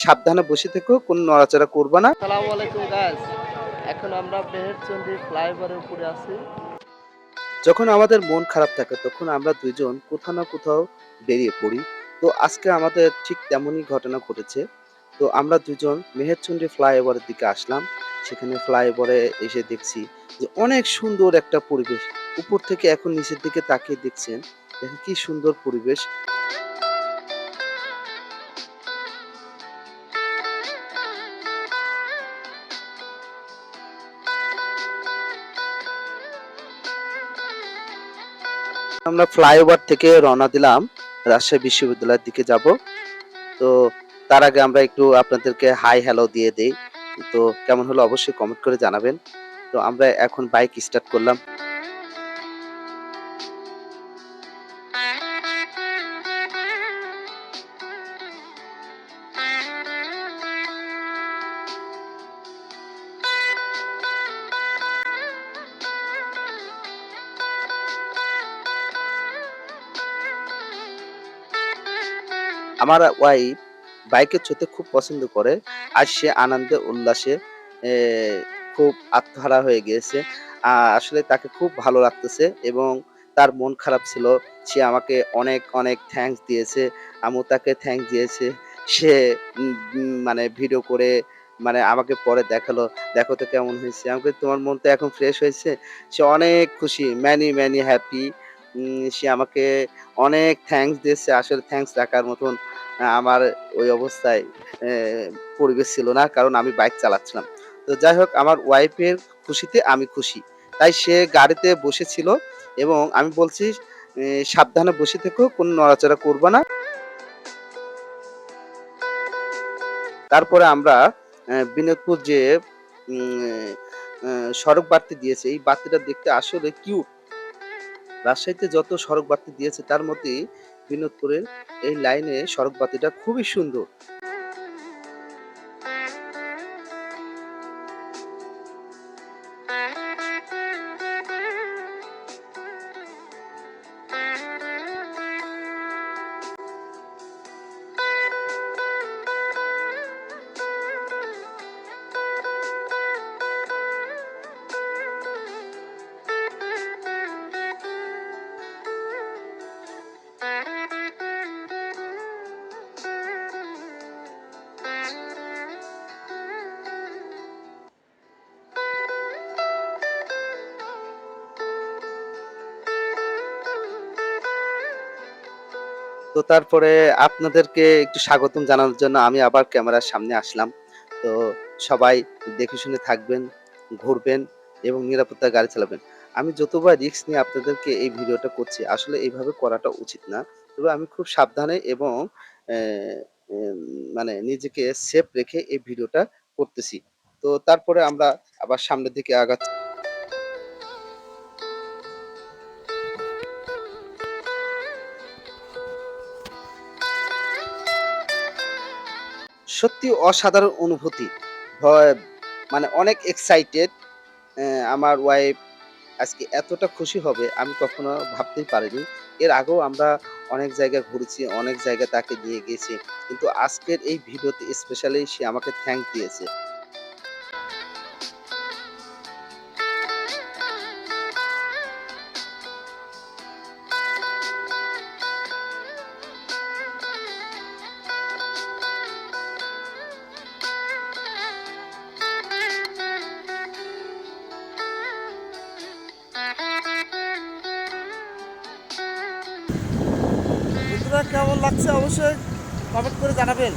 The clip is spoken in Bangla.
সাবধানে বসে থেকো কোনো নড়াচড়া করবে না। সালামু আলাইকুম গাইস এখন আমরা ফ্লাইওভারের উপরে আছি। যখন আমাদের মন খারাপ থাকে তখন আমরা দুইজন কোথাও না কোথাও বেরিয়ে পড়ি। তো আজকে আমাদের ঠিক তেমনই ঘটনা ঘটেছে। তো আমরা দুজন মেহেরচন্ডী ফ্লাইওভারের দিকে আসলাম। সেখানে ফ্লাইওভারে এসে দেখছি যে অনেক সুন্দর একটা পরিবেশ। উপর থেকে এখন নিচের দিকে তাকিয়ে দেখছেন দেখেন কি সুন্দর পরিবেশ। আমরা ফ্লাইওভার থেকে রওনা দিলাম, রাজশাহী বিশ্ববিদ্যালয়ের দিকে যাব। তো তার আগে আমরা একটু আপনাদেরকে হাই হ্যালো দিয়ে দিই। তো কেমন হলো অবশ্যই কমেন্ট করে জানাবেন। তো আমরা এখন বাইক স্টার্ট করলাম। আমার ওয়াইফ বাইকে চড়তে খুব পছন্দ করে আর সে আনন্দে, উল্লাসে খুব আত্মহারা হয়ে গিয়েছে। আসলে তাকে খুব ভালো লাগতেছে এবং তার মন খারাপ ছিল। সে আমাকে অনেক অনেক থ্যাঙ্কস দিয়েছে। আমিও তাকে থ্যাঙ্কস দিয়েছে। সে মানে ভিডিও করে মানে আমাকে পরে দেখাল। দেখো তো কেমন হয়েছে। আমাকে তোমার মন তো এখন ফ্রেশ হয়েছে? সে অনেক খুশি ম্যানি ম্যানি হ্যাপি সে আমাকে অনেক থ্যাঙ্কস দিয়েছে। আসলে থ্যাঙ্কস রাখার মতন আমার ওই অবস্থায় পরিবেশ ছিল না, কারণ আমি বাইক চালাচ্ছিলাম। তো যাই হোক, আমার ওয়াইফের খুশিতে আমি খুশি। তাই সে গাড়িতে বসেছিল এবং আমি বলছি সাবধানে বসে থেকো, কোনো নড়াচড়া করবে না। তারপরে আমরা বিনোদপুর যে সড়ক বাড়তি দিয়েছে, এই বাড়তিটা দেখতে আসলে কিউট রাজশাহীতে যত সড়ক বাতি দিয়েছে তার মধ্যে বিনোদপুরের এই লাইনে সড়ক বাতিটা খুবই সুন্দর। তো তারপরে আপনাদেরকে একটু স্বাগতম জানানোর জন্য আমি আবার ক্যামেরার সামনে আসলাম। তো সবাই দেখে শুনে থাকবেন, ঘুরবেন এবং নিরাপত্তা গাড়ি চালাবেন। আমি যতবার রিস্ক নিয়ে আপনাদেরকে এই ভিডিওটা করছি, আসলে এইভাবে করাটা উচিত না। তবে আমি খুব সাবধানে এবং মানে নিজেকে সেফ রেখে এই ভিডিওটা করতেছি। তো তারপরে আমরা আবার সামনের দিকে আগাচ্ছি। সত্যি অসাধারণ অনুভূতি। ভয় মানে অনেক এক্সাইটেড আমার ওয়াইফ আজকে এতটা খুশি হবে আমি কখনো ভাবতেই পারিনি। এর আগেও আমরা অনেক জায়গায় ঘুরেছি, অনেক জায়গায় তাকে নিয়ে গেছি কিন্তু আজকের এই ভিডিওতে স্পেশালি সে আমাকে থ্যাংক দিয়েছে। বন্ধুরা কেমন লাগছে অবশ্যই কমেন্ট করে জানাবেন।